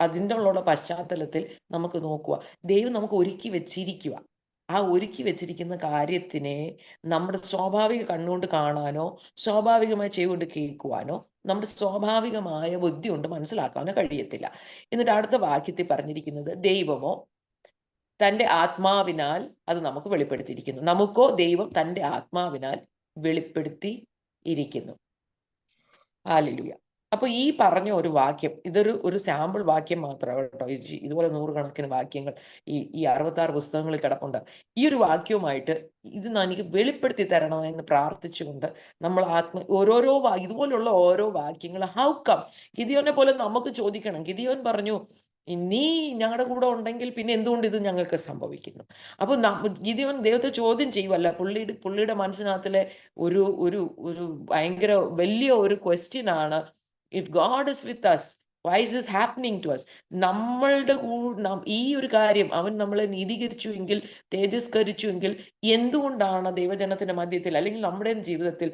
അതിന്റെ ഉള്ള പശ്ചാത്തലത്തിൽ നമുക്ക് നോക്കുക ദൈവം നമുക്ക് ഒരുക്കി വെച്ചിരിക്കുക ആ ഒരുക്കി വെച്ചിരിക്കുന്ന കാര്യത്തിനെ നമ്മുടെ സ്വാഭാവിക കണ്ണുകൊണ്ട് കാണാനോ സ്വാഭാവികമായി ചെയ്തുകൊണ്ട് കേൾക്കുവാനോ നമ്മുടെ സ്വാഭാവികമായ ബുദ്ധി കൊണ്ട് മനസ്സിലാക്കാനോ കഴിയത്തില്ല. എന്നിട്ട് അടുത്ത വാക്യത്തിൽ പറഞ്ഞിരിക്കുന്നത് ദൈവമോ തന്റെ ആത്മാവിനാൽ അത് നമുക്ക് വെളിപ്പെടുത്തിയിരിക്കുന്നു. നമുക്കോ ദൈവം തന്റെ ആത്മാവിനാൽ വെളിപ്പെടുത്തി ഇരിക്കുന്നു. ആലിലുയ അപ്പൊ ഈ പറഞ്ഞ ഒരു വാക്യം ഇതൊരു ഒരു സാമ്പിൾ വാക്യം മാത്രമാണ് കേട്ടോ. ഇതുപോലെ നൂറുകണക്കിന് വാക്യങ്ങൾ ഈ ഈ അറുപത്തി ആറ് പുസ്തകങ്ങളിൽ കിടപ്പുണ്ട്. ഈ ഒരു വാക്യവുമായിട്ട് ഇത് എനിക്ക് വെളിപ്പെടുത്തി തരണം എന്ന് പ്രാർത്ഥിച്ചുകൊണ്ട് നമ്മൾ ആത്മ ഓരോരോ ഇതുപോലുള്ള ഓരോ വാക്യങ്ങൾ ഹൗ കം ഗിദിയോനെ പോലെ നമുക്ക് ചോദിക്കണം. ഗിദിയോൻ പറഞ്ഞു നീ ഞങ്ങളുടെ കൂടെ ഉണ്ടെങ്കിൽ പിന്നെ എന്തുകൊണ്ട് ഇത് ഞങ്ങൾക്ക് സംഭവിക്കുന്നു? അപ്പൊ ഗിദിയോൻ ദൈവത്തെ ചോദ്യം ചെയ്യുമല്ല പുള്ളിയുടെ പുള്ളിയുടെ മനസ്സിനകത്തിലെ ഒരു ഒരു ഒരു ഭയങ്കര വലിയ ഒരു ക്വസ്റ്റ്യൻ ആണ് if God is with us why is happening to us നമ്മളുടെ ഈ ഒരു കാര്യം അവൻ നമ്മളെ നീതീകരിച്ചു എങ്കിൽ തേജസ്കരിച്ചു എങ്കിൽ എന്തുകൊണ്ടാണ് ദൈവജനത്തിന്റെ മധ്യത്തിൽ അല്ലെങ്കിൽ നമ്മുടെ ജീവിതത്തിൽ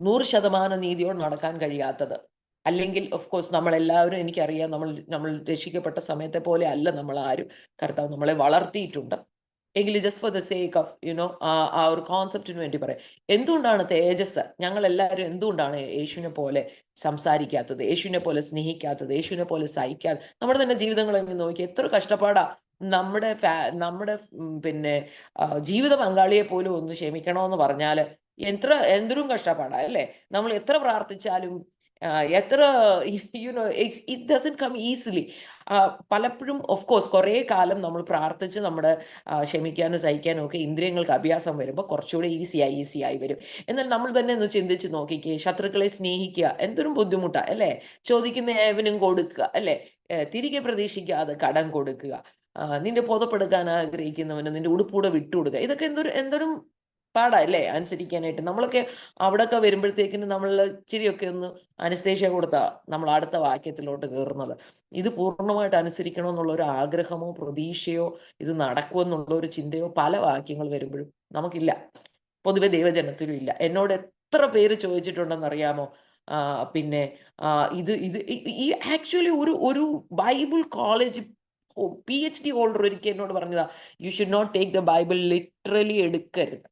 നൂറ് ശതമാനം നീതിയോട് നടക്കാൻ കഴിയാത്തത്? അല്ലെങ്കിൽ ഓഫ് കോഴ്സ് നമ്മളെല്ലാവരും എനിക്കറിയാം നമ്മൾ നമ്മൾ രക്ഷിക്കപ്പെട്ട സമയത്തെ പോലെ അല്ല നമ്മൾ ആരും കർത്താവ് നമ്മളെ വളർത്തിയിട്ടുണ്ട്. എങ്കിൽ just for the sake of you know ആ ഒരു കോൺസെപ്റ്റിന് വേണ്ടി പറയാം. എന്തുകൊണ്ടാണ് തേജസ്? ഞങ്ങൾ എല്ലാവരും എന്തുകൊണ്ടാണ് യേശുവിനെ പോലെ സംസാരിക്കാത്തത്? യേശുവിനെ പോലെ സ്നേഹിക്കാത്തത്? യേശുവിനെ പോലെ സഹിക്കാതെ? നമ്മുടെ തന്നെ ജീവിതങ്ങളിൽ നോക്കി എത്ര കഷ്ടപ്പാടാ. നമ്മുടെ നമ്മുടെ പിന്നെ ജീവിത പങ്കാളിയെ പോലും ഒന്ന് ക്ഷമിക്കണമെന്ന് പറഞ്ഞാൽ എത്ര എന്തൊരു കഷ്ടപ്പാടാ അല്ലേ? നമ്മൾ എത്ര പ്രാർത്ഥിച്ചാലും എത്ര you know it doesn't come easily പലപ്പോഴും ഓഫ് കോഴ്സ് കുറേ കാലം നമ്മൾ പ്രാർത്ഥിച്ച് നമ്മുടെ ക്ഷമിക്കാനും സഹിക്കാനും ഒക്കെ ഇന്ദ്രിയങ്ങൾക്ക് അഭ്യാസം വരുമ്പോൾ കുറച്ചുകൂടെ ഈസിയായി ഈസിയായി വരും. എന്നാൽ നമ്മൾ തന്നെ ഒന്ന് ചിന്തിച്ച് നോക്കിക്കേ ശത്രുക്കളെ സ്നേഹിക്കുക എന്തൊരു ബുദ്ധിമുട്ടാണ് അല്ലേ? ചോദിക്കുന്ന ഏവനും കൊടുക്കുക അല്ലേ? തിരികെ പ്രതീക്ഷിക്കാതെ കടം കൊടുക്കുക നിന്റെ പുതപ്പെടുക്കാൻ ആഗ്രഹിക്കുന്നവന് നിന്റെ ഉടുപ്പൂടെ വിട്ടുകൊടുക്കുക ഇതൊക്കെ എന്തൊരു എന്തൊരു പാടാ അല്ലേ അനുസരിക്കാനായിട്ട്. നമ്മളൊക്കെ അവിടെയൊക്കെ വരുമ്പോഴത്തേക്കിന് നമ്മൾ ഇച്ചിരിയൊക്കെ ഒന്ന് അനസ്തേഷ്യ കൊടുത്താ നമ്മൾ അടുത്ത വാക്യത്തിലോട്ട് കയറുന്നത്. ഇത് പൂർണമായിട്ട് അനുസരിക്കണമെന്നുള്ള ഒരു ആഗ്രഹമോ പ്രതീക്ഷയോ ഇത് നടക്കുമെന്നുള്ള ഒരു ചിന്തയോ പല വാക്യങ്ങൾ വരുമ്പോഴും നമുക്കില്ല. പൊതുവെ ദൈവജനത്തിലും ഇല്ല. എന്നോട് എത്ര പേര് ചോദിച്ചിട്ടുണ്ടെന്ന് അറിയാമോ പിന്നെ ഇത് ഇത് ഈ ആക്ച്വലി ഒരു ഒരു Bible college P H D holder ഒരിക്കൽ എന്നോട് പറഞ്ഞതാ you should not take the Bible literally എടുക്കരുത്.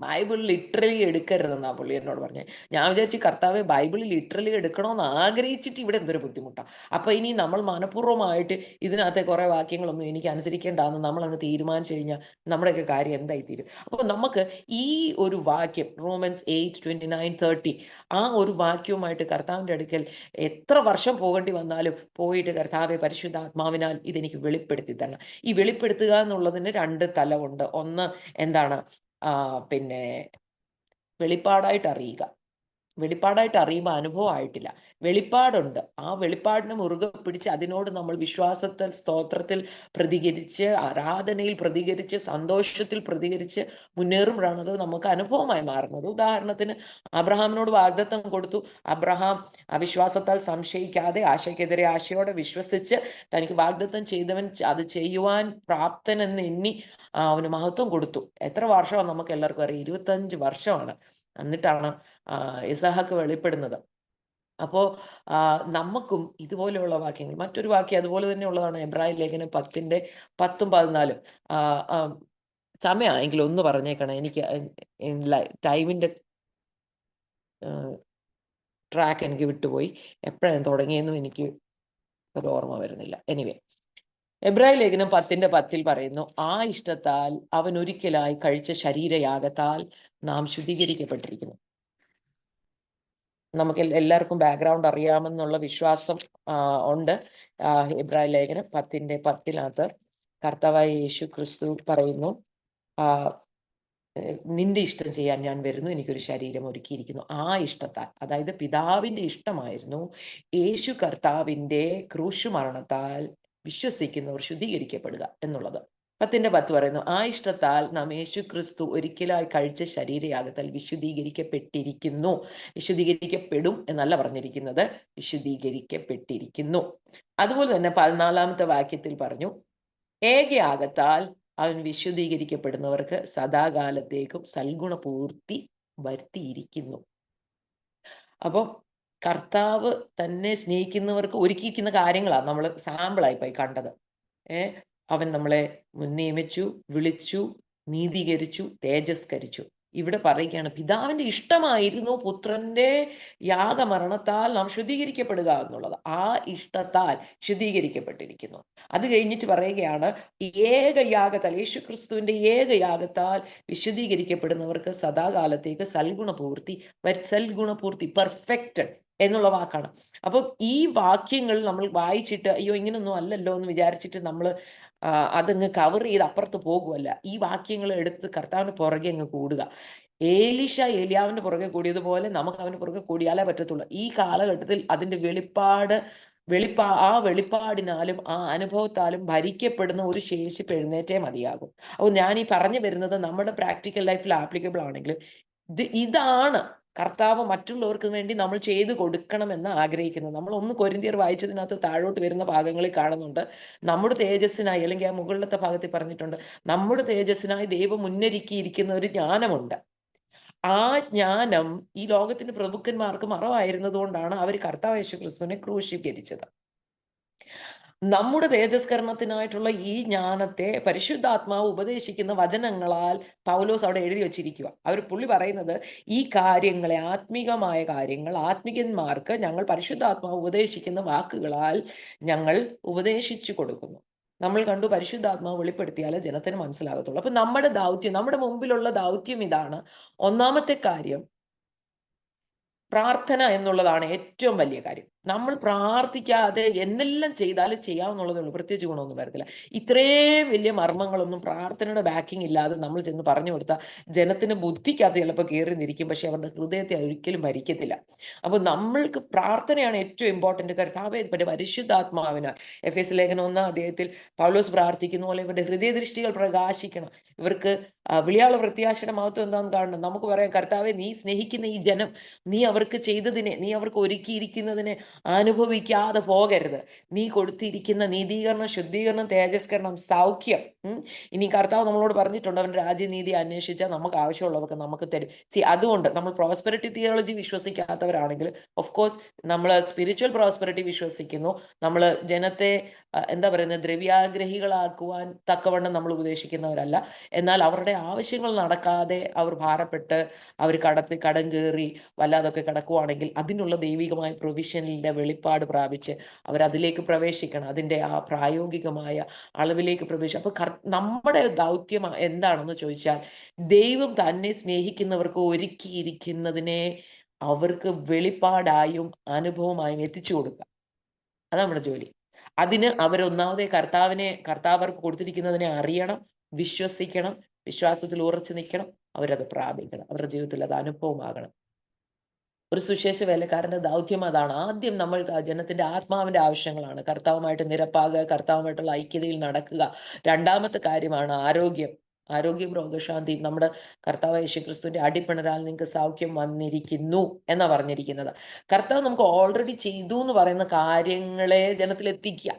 ബൈബിൾ ലിറ്ററലി എടുക്കരുതെന്നാ പുള്ളി എന്നോട് പറഞ്ഞത് ഞാൻ വിചാരിച്ചു കർത്താവ് ബൈബിൾ ലിറ്ററലി എടുക്കണമെന്ന് ആഗ്രഹിച്ചിട്ട് ഇവിടെ എന്തൊരു ബുദ്ധിമുട്ടാണ് അപ്പൊ ഇനി നമ്മൾ മനഃപൂർവമായിട്ട് ഇതിനകത്തെ കുറെ വാക്യങ്ങളൊന്നും എനിക്ക് അനുസരിക്കേണ്ടെന്ന് നമ്മൾ അങ്ങ് തീരുമാനിച്ചു കഴിഞ്ഞാൽ നമ്മുടെയൊക്കെ കാര്യം എന്തായി തീരും അപ്പൊ നമുക്ക് ഈ ഒരു വാക്യം Romans eight twenty nine thirty ആ ഒരു വാക്യവുമായിട്ട് കർത്താവിന്റെ അടുക്കൽ എത്ര വർഷം പോകേണ്ടി വന്നാലും പോയിട്ട് കർത്താവെ പരിശുദ്ധാത്മാവിനാൽ ഇതെനിക്ക് വെളിപ്പെടുത്തി തരണം. ഈ വെളിപ്പെടുത്തുക എന്നുള്ളതിന് രണ്ട് തലമുണ്ട് ഒന്ന് എന്താണ്? പിന്നെ വെളിപ്പാടായിട്ട് അറിയുക വെളിപ്പാടായിട്ട് അറിയുമ്പോൾ അനുഭവം ആയിട്ടില്ല. വെളിപ്പാടുണ്ട്. ആ വെളിപ്പാടിനെ മുറുകെ പിടിച്ച് അതിനോട് നമ്മൾ വിശ്വാസത്തിൽ സ്തോത്രത്തിൽ പ്രതികരിച്ച് ആരാധനയിൽ പ്രതികരിച്ച് സന്തോഷത്തിൽ പ്രതികരിച്ച് മുന്നേറുമ്പോഴാണ് അത് നമുക്ക് അനുഭവമായി മാറുന്നത്. ഉദാഹരണത്തിന് അബ്രഹാമിനോട് വാഗ്ദത്തം കൊടുത്തു. അബ്രഹാം അവിശ്വാസത്താൽ സംശയിക്കാതെ ആശയ്ക്കെതിരെ ആശയോടെ വിശ്വസിച്ച് തനിക്ക് വാഗ്ദത്തം ചെയ്തവൻ അത് ചെയ്യുവാൻ പ്രാപ്തനെന്ന് എണ്ണി അവന് മഹത്വം കൊടുത്തു. എത്ര വർഷമാണ് നമുക്ക് എല്ലാവർക്കും അറിയാം. ഇരുപത്തഞ്ച് വർഷമാണ്. എന്നിട്ടാണ് ഇസഹാക്ക് വെളിപ്പെടുന്നത്. അപ്പോ നമുക്കും ഇതുപോലെയുള്ള വാക്യങ്ങൾ മറ്റൊരു വാക്യം അതുപോലെ തന്നെ ഉള്ളതാണ് എബ്രാഹിം ലേഖനം പത്തിന്റെ പത്തും പതിനാലും. സമയമാണെങ്കിൽ ഒന്ന് പറഞ്ഞേക്കണം. എനിക്ക് ടൈമിന്റെ ട്രാക്ക് എനിക്ക് വിട്ടുപോയി. എപ്പോഴാണ് തുടങ്ങിയെന്നും എനിക്ക് ഒരു ഓർമ്മ വരുന്നില്ല. എനിവേ എബ്രാഹിം ലേഖനം പത്തിന്റെ പത്തിൽ പറയുന്നു ആ ഇഷ്ടത്താൽ അവൻ ഒരിക്കലായി കഴിച്ച ശരീരയാഗത്താൽ നാം ശുദ്ധീകരിക്കപ്പെട്ടിരിക്കുന്നു. നമുക്ക് എല്ലാവർക്കും ബാക്ക്ഗ്രൗണ്ട് അറിയാമെന്നുള്ള വിശ്വാസം ഉണ്ട്. എബ്രാഹിം ലേഖനം പത്തിന്റെ പത്തിനകത്ത് കർത്താവായ യേശു ക്രിസ്തു പറയുന്നു നിന്റെ ഇഷ്ടം ചെയ്യാൻ ഞാൻ വരുന്നു എനിക്കൊരു ശരീരം ഒരുക്കിയിരിക്കുന്നു. ആ ഇഷ്ടത്താൽ അതായത് പിതാവിന്റെ ഇഷ്ടമായിരുന്നു യേശു കർത്താവിന്റെ ക്രൂശു മരണത്താൽ വിശ്വസിക്കുന്നവർ ശുദ്ധീകരിക്കപ്പെടുക എന്നുള്ളത്. പത്തിന്റെ പത്ത് പറയുന്നു ആ ഇഷ്ടത്താൽ നാം യേശു ക്രിസ്തു ഒരിക്കലായി കഴിച്ച ശരീരയാഗത്താൽ വിശുദ്ധീകരിക്കപ്പെട്ടിരിക്കുന്നു. വിശുദ്ധീകരിക്കപ്പെടും എന്നല്ല പറഞ്ഞിരിക്കുന്നത് വിശുദ്ധീകരിക്കപ്പെട്ടിരിക്കുന്നു. അതുപോലെ തന്നെ പതിനാലാമത്തെ വാക്യത്തിൽ പറഞ്ഞു ഏകയാകത്താൽ അവൻ വിശുദ്ധീകരിക്കപ്പെടുന്നവർക്ക് സദാകാലത്തേക്കും സൽഗുണപൂർത്തി വരുത്തിയിരിക്കുന്നു. അപ്പം കർത്താവ് തന്നെ സ്നേഹിക്കുന്നവർക്ക് ഒരുക്കിയിരിക്കുന്ന കാര്യങ്ങളാണ് നമ്മൾ സാമ്പിളായി പോയി കണ്ടത്. ഏർ അവൻ നമ്മളെ നിയമിച്ചു വിളിച്ചു നീതീകരിച്ചു തേജസ്കരിച്ചു. ഇവിടെ പറയുകയാണ് പിതാവിന്റെ ഇഷ്ടമായിരുന്നു പുത്രന്റെ യാഗമരണത്താൽ നാം ശുദ്ധീകരിക്കപ്പെടുക എന്നുള്ളത്. ആ ഇഷ്ടത്താൽ ശുദ്ധീകരിക്കപ്പെട്ടിരിക്കുന്നു. അത് കഴിഞ്ഞിട്ട് പറയുകയാണ് ഏക യാഗത്താൽ യേശു ക്രിസ്തുവിന്റെ ഏക യാഗത്താൽ വിശുദ്ധീകരിക്കപ്പെടുന്നവർക്ക് സദാകാലത്തേക്ക് സൽഗുണപൂർത്തി സൽഗുണപൂർത്തി പെർഫെക്റ്റഡ് എന്നുള്ള വാക്കാണ് അപ്പം ഈ വാക്യങ്ങൾ നമ്മൾ വായിച്ചിട്ട് അയ്യോ ഇങ്ങനൊന്നും അല്ലല്ലോ എന്ന് വിചാരിച്ചിട്ട് നമ്മൾ അതങ്ങ് കവർ ചെയ്ത് അപ്പുറത്ത് പോകുമല്ല ഈ വാക്യങ്ങൾ എടുത്ത് കർത്താവിന് പുറകെ അങ്ങ് കൂടുക. ഏലിഷ ഏലിയാവിന്റെ പുറകെ കൂടിയതുപോലെ നമുക്ക് അവന് പുറകെ കൂടിയാലേ പറ്റത്തുള്ളൂ. ഈ കാലഘട്ടത്തിൽ അതിന്റെ വെളിപ്പാട് വെളിപ്പാ ആ വെളിപ്പാടിനാലും ആ അനുഭവത്താലും ഭരിക്കപ്പെടുന്ന ഒരു ശേഷി എഴുന്നേറ്റേ മതിയാകും. അപ്പോൾ ഞാൻ ഈ പറഞ്ഞു വരുന്നത് നമ്മുടെ പ്രാക്ടിക്കൽ ലൈഫിൽ ആപ്ലിക്കബിൾ ആണെങ്കിലും ഇത് ഇതാണ് കർത്താവ് മറ്റുള്ളവർക്ക് വേണ്ടി നമ്മൾ ചെയ്തു കൊടുക്കണമെന്ന് ആഗ്രഹിക്കുന്നത് നമ്മൾ ഒന്ന് കൊരിന്തിയർ വായിച്ചതിനകത്ത് താഴോട്ട് വരുന്ന ഭാഗങ്ങളിൽ കാണുന്നുണ്ട്. നമ്മുടെ തേജസ്സിനായി അല്ലെങ്കിൽ ആ മുകളിലത്തെ ഭാഗത്തിൽ പറഞ്ഞിട്ടുണ്ട് നമ്മുടെ തേജസ്സിനായി ദൈവം മുന്നൊരുക്കിയിരിക്കുന്ന ഒരു ജ്ഞാനമുണ്ട്. ആ ജ്ഞാനം ഈ ലോകത്തിന്റെ പ്രഭുക്കന്മാർക്ക് മറവായിരുന്നതുകൊണ്ടാണ് അവർ കർത്താവ് യേശു ക്രിസ്തുവിനെ ക്രൂശീകരിച്ചത്. നമ്മുടെ തേജസ്കരണത്തിനായിട്ടുള്ള ഈ ജ്ഞാനത്തെ പരിശുദ്ധാത്മാവ് ഉപദേശിക്കുന്ന വചനങ്ങളാൽ പൗലോസ് അവിടെ എഴുതി വച്ചിരിക്കുക. അവർ പുള്ളി പറയുന്നത് ഈ കാര്യങ്ങളെ ആത്മീകമായ കാര്യങ്ങൾ ആത്മികന്മാർക്ക് ഞങ്ങൾ പരിശുദ്ധാത്മാവ് ഉപദേശിക്കുന്ന വാക്കുകളാൽ ഞങ്ങൾ ഉപദേശിച്ചു കൊടുക്കുന്നു. നമ്മൾ കണ്ടു പരിശുദ്ധാത്മാവ് വെളിപ്പെടുത്തിയാലേ ജനത്തിന് മനസ്സിലാകത്തുള്ളൂ. അപ്പൊ നമ്മുടെ ദൗത്യം നമ്മുടെ മുമ്പിലുള്ള ദൗത്യം ഇതാണ്. ഒന്നാമത്തെ കാര്യം പ്രാർത്ഥന എന്നുള്ളതാണ് ഏറ്റവും വലിയ കാര്യം. നമ്മൾ പ്രാർത്ഥിക്കാതെ എന്നെല്ലാം ചെയ്താലും ചെയ്യാവുന്നുള്ളതേ ഉള്ളൂ. പ്രത്യേകിച്ച് ഗുണമൊന്നും വരത്തില്ല. ഇത്രയും വലിയ മർമ്മങ്ങളൊന്നും പ്രാർത്ഥനയുടെ ബാക്കിംഗ് ഇല്ലാതെ നമ്മൾ ചെന്ന് പറഞ്ഞു കൊടുത്താൽ ജനത്തിന് ബുദ്ധിക്കകത്ത് ചിലപ്പോൾ കയറി നിരിക്കും. പക്ഷെ അവരുടെ ഹൃദയത്തെ ഒരിക്കലും ഭരിക്കത്തില്ല. അപ്പോൾ നമ്മൾക്ക് പ്രാർത്ഥനയാണ് ഏറ്റവും ഇമ്പോർട്ടന്റ് കർത്താവെ പറ്റി പരിശുദ്ധാത്മാവിനാൽ. എഫ് എസ് ലേഖനം ഒന്നാം അദ്ദേഹത്തിൽ പൗലോസ് പ്രാർത്ഥിക്കുന്ന പോലെ ഇവരുടെ ഹൃദയദൃഷ്ടികൾ പ്രകാശിക്കണം. ഇവർക്ക് വിളിയാള പ്രത്യാശയുടെ മഹത്വം എന്താണെന്ന് കാണണം. നമുക്ക് പറയാം കർത്താവെ നീ സ്നേഹിക്കുന്ന ഈ ജനം നീ അവർക്ക് ചെയ്തതിനെ നീ അവർക്ക് ഒരുക്കിയിരിക്കുന്നതിനെ അനുഭവിക്കാതെ പോകരുത് നീ കൊടുത്തിരിക്കുന്ന നീതീകരണം ശുദ്ധീകരണം തേജസ്കരണം സൗഖ്യം. ഇനി കർത്താവ് നമ്മളോട് പറഞ്ഞിട്ടുണ്ട് അവൻ രാജ്യനീതി അന്വേഷിച്ചാൽ നമുക്ക് ആവശ്യമുള്ളതൊക്കെ നമുക്ക് തരും. സി അതുകൊണ്ട് നമ്മൾ പ്രോസ്പെറിറ്റി തിയോളജി വിശ്വസിക്കാത്തവരാണെങ്കിൽ ഓഫ് കോഴ്സ് നമ്മൾ സ്പിരിച്വൽ പ്രോസ്പെറിറ്റി വിശ്വസിക്കുന്നു. നമ്മൾ ജനത്തെ എന്താ പറയുന്നത് ദ്രവ്യാഗ്രഹികളാക്കുവാൻ തക്കവണ്ണം നമ്മൾ ഉപദേശിക്കുന്നവരല്ല. എന്നാൽ അവരുടെ ആവശ്യങ്ങൾ നടക്കാതെ അവർ ഭാരപ്പെട്ട് അവർ കടത്തി കടം കയറി വല്ലാതൊക്കെ കിടക്കുവാണെങ്കിൽ അതിനുള്ള ദൈവികമായ പ്രൊവിഷനിലെ വെളിപ്പാട് പ്രാപിച്ച് അവരതിലേക്ക് പ്രവേശിക്കണം. അതിന്റെ ആ പ്രായോഗികമായ അളവിലേക്ക് പ്രവേശിക്കും അപ്പൊ കർ- നമ്മുടെ ദൗത്യം എന്താണെന്ന് ചോദിച്ചാൽ ദൈവം തന്നെ സ്നേഹിക്കുന്നവർക്ക് ഒരുക്കിയിരിക്കുന്നതിനെ അവർക്ക് വെളിപ്പാടായും അനുഭവമായും എത്തിച്ചു കൊടുക്കുക. അതാണ് നമ്മുടെ ജോലി. അതിന് അവരൊന്നാമതേ കർത്താവിനെ കർത്താവർക്ക് കൊടുത്തിരിക്കുന്നതിനെ അറിയണം വിശ്വസിക്കണം വിശ്വാസത്തിൽ ഉറച്ചു നിൽക്കണം അവരത് പ്രാപിക്കണം അവരുടെ ജീവിതത്തിൽ അത് അനുഭവമാകണം. ഒരു സുശേഷ വേലക്കാരന്റെ ദൗത്യം അതാണ്. ആദ്യം നമ്മൾ ജനത്തിന്റെ ആത്മാവിന്റെ ആവശ്യങ്ങളാണ്. കർത്താവുമായിട്ട് നിരപ്പാകുക കർത്താവുമായിട്ടുള്ള ഐക്യതയിൽ നടക്കുക. രണ്ടാമത്തെ കാര്യമാണ് ആരോഗ്യം. ആരോഗ്യം രോഗശാന്തി. നമ്മുടെ കർത്താവ് യേശുക്രിസ്തുവിന്റെ അടിപ്പിണരാൽ നിങ്ങൾക്ക് സൗഖ്യം വന്നിരിക്കുന്നു എന്നാ പറഞ്ഞിരിക്കുന്നത്. കർത്താവ് നമുക്ക് ഓൾറെഡി ചെയ്തു എന്ന് പറയുന്ന കാര്യങ്ങളെ ജനത്തിൽ എത്തിക്കുക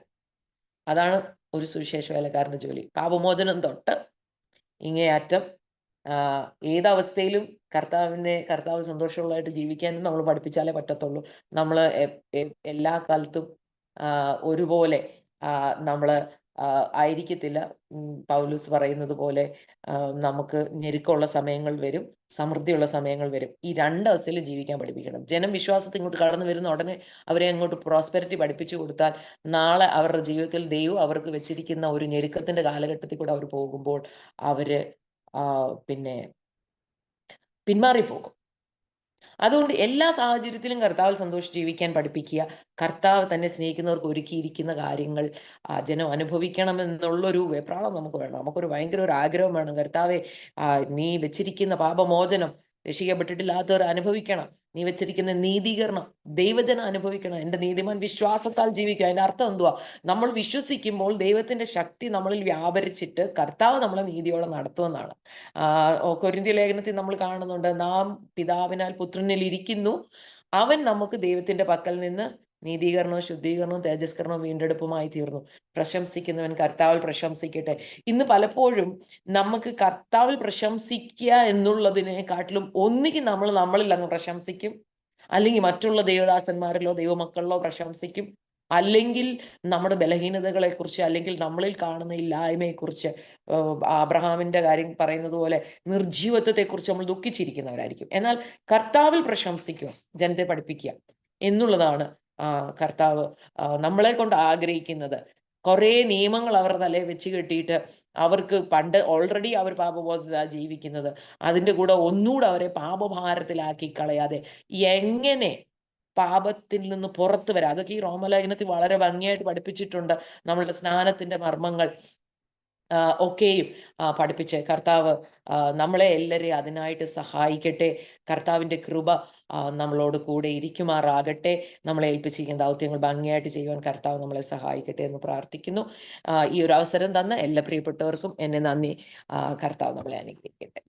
അതാണ് ഒരു സുവിശേഷ വേലക്കാരന്റെ ജോലി. പാപമോചനം തൊട്ട് ഇങ്ങേയറ്റം ഏതവസ്ഥയിലും കർത്താവിനെ കർത്താവ് സന്തോഷമുള്ളതായിട്ട് ജീവിക്കാനും നമ്മൾ പഠിപ്പിച്ചാലേ പറ്റത്തുള്ളൂ. നമ്മൾ എല്ലാ കാലത്തും ഒരുപോലെ നമ്മൾ ആയിരിക്കത്തില്ല. പൗലൂസ് പറയുന്നത് പോലെ നമുക്ക് ഞെരുക്കമുള്ള സമയങ്ങൾ വരും സമൃദ്ധിയുള്ള സമയങ്ങൾ വരും. ഈ രണ്ട് അവസ്ഥയിലും ജീവിക്കാൻ പഠിപ്പിക്കണം. ജനം വിശ്വാസത്തിൽ ഇങ്ങോട്ട് കടന്നു വരുന്ന ഉടനെ അവരെ അങ്ങോട്ട് പ്രോസ്പെരിറ്റി പഠിപ്പിച്ചു കൊടുത്താൽ നാളെ അവരുടെ ജീവിതത്തിൽ ദൈവം അവർക്ക് വെച്ചിരിക്കുന്ന ഒരു ഞെരുക്കത്തിന്റെ കാലഘട്ടത്തിൽ കൂടെ അവർ പോകുമ്പോൾ അവർ പിന്നെ പിന്മാറിപ്പോകും. അതുകൊണ്ട് എല്ലാ സാഹചര്യത്തിലും കർത്താവിൽ സന്തോഷിച്ച് ജീവിക്കാൻ പഠിപ്പിക്കുക കർത്താവ് തന്നെ സ്നേഹിക്കുന്നവർക്ക് ഒരുക്കിയിരിക്കുന്ന കാര്യങ്ങൾ ജനം അനുഭവിക്കണം എന്നുള്ളൊരു വെപ്രാളം നമുക്ക് വേണം. നമുക്കൊരു ഭയങ്കര ഒരു ആഗ്രഹം വേണം. കർത്താവെ നീ വെച്ചിരിക്കുന്ന പാപമോചനം രക്ഷിക്കപ്പെട്ടിട്ടില്ലാത്തവർ അനുഭവിക്കണം. നീ വെച്ചിരിക്കുന്ന നീതീകരണം ദൈവജനം അനുഭവിക്കണം. എന്റെ നീതിമാൻ വിശ്വാസത്താൽ ജീവിക്കുക. അതിന്റെ അർത്ഥം എന്തുവാ? നമ്മൾ വിശ്വസിക്കുമ്പോൾ ദൈവത്തിന്റെ ശക്തി നമ്മളിൽ വ്യാപരിച്ചിട്ട് കർത്താവ് നമ്മളെ നീതിയോടെ നടത്തുമെന്നാണ് കൊരിന്തി ലേഖനത്തിൽ നമ്മൾ കാണുന്നുണ്ട് നാം പിതാവിനാൽ പുത്രനിൽ ഇരിക്കുന്നു. അവൻ നമുക്ക് ദൈവത്തിന്റെ പക്കൽ നിന്ന് നീതീകരണവും ശുദ്ധീകരണവും തേജസ്കരണവും വീണ്ടെടുപ്പുമായി തീർന്നു. പ്രശംസിക്കുന്നവൻ കർത്താവിൽ പ്രശംസിക്കട്ടെ. ഇന്ന് പലപ്പോഴും നമുക്ക് കർത്താവിൽ പ്രശംസിക്കുക എന്നുള്ളതിനെക്കാട്ടിലും ഒന്നുകിൽ നമ്മൾ നമ്മളിൽ അങ്ങ് പ്രശംസിക്കും. അല്ലെങ്കിൽ മറ്റുള്ള ദൈവദാസന്മാരിലോ ദൈവമക്കളിലോ പ്രശംസിക്കും. അല്ലെങ്കിൽ നമ്മുടെ ബലഹീനതകളെ കുറിച്ച് അല്ലെങ്കിൽ നമ്മളിൽ കാണുന്ന ഇല്ലായ്മയെക്കുറിച്ച് കുറിച്ച് ആബ്രഹാമിന്റെ കാര്യം പറയുന്നത് പോലെ നിർജീവത്വത്തെ കുറിച്ച് നമ്മൾ ദുഃഖിച്ചിരിക്കുന്നവരായിരിക്കും. എന്നാൽ കർത്താവിൽ പ്രശംസിക്കുക ജനത്തെ പഠിപ്പിക്കുക എന്നുള്ളതാണ് കർത്താവ് നമ്മളെ കൊണ്ട് ആഗ്രഹിക്കുന്നത്. കുറേ നിയമങ്ങൾ അവരുടെ തലയിൽ വെച്ച് കെട്ടിയിട്ട് അവർക്ക് പണ്ട് ഓൾറെഡി അവർ പാപബോധത്തിലാണ് ജീവിക്കുന്നത്. അതിന്റെ കൂടെ ഒന്നുകൂടെ അവരെ പാപഭാരത്തിലാക്കി കളയാതെ എങ്ങനെ പാപത്തിൽ നിന്ന് പുറത്തു വരാം? അതൊക്കെ ഈ റോമലേഖനത്തിൽ വളരെ ഭംഗിയായിട്ട് പഠിപ്പിച്ചിട്ടുണ്ട്. നമ്മളുടെ സ്നാനത്തിന്റെ മർമ്മങ്ങൾ ഒക്കെയും പഠിപ്പിച്ച്. കർത്താവ് നമ്മളെ എല്ലാവരെയും അതിനായിട്ട് സഹായിക്കട്ടെ. കർത്താവിന്റെ കൃപ നമ്മളോട് കൂടെ ഇരിക്കുമാറാകട്ടെ. നമ്മളെ ഏൽപ്പിച്ചിരിക്കുന്ന ദൗത്യങ്ങൾ ഭംഗിയായിട്ട് ചെയ്യുവാൻ കർത്താവ് നമ്മളെ സഹായിക്കട്ടെ എന്ന് പ്രാർത്ഥിക്കുന്നു. ഈ ഒരു അവസരം തന്ന എല്ലാ പ്രിയപ്പെട്ടവർക്കും എന്നെ നന്ദി. കർത്താവ് നമ്മളെ അനുഗ്രഹിക്കട്ടെ.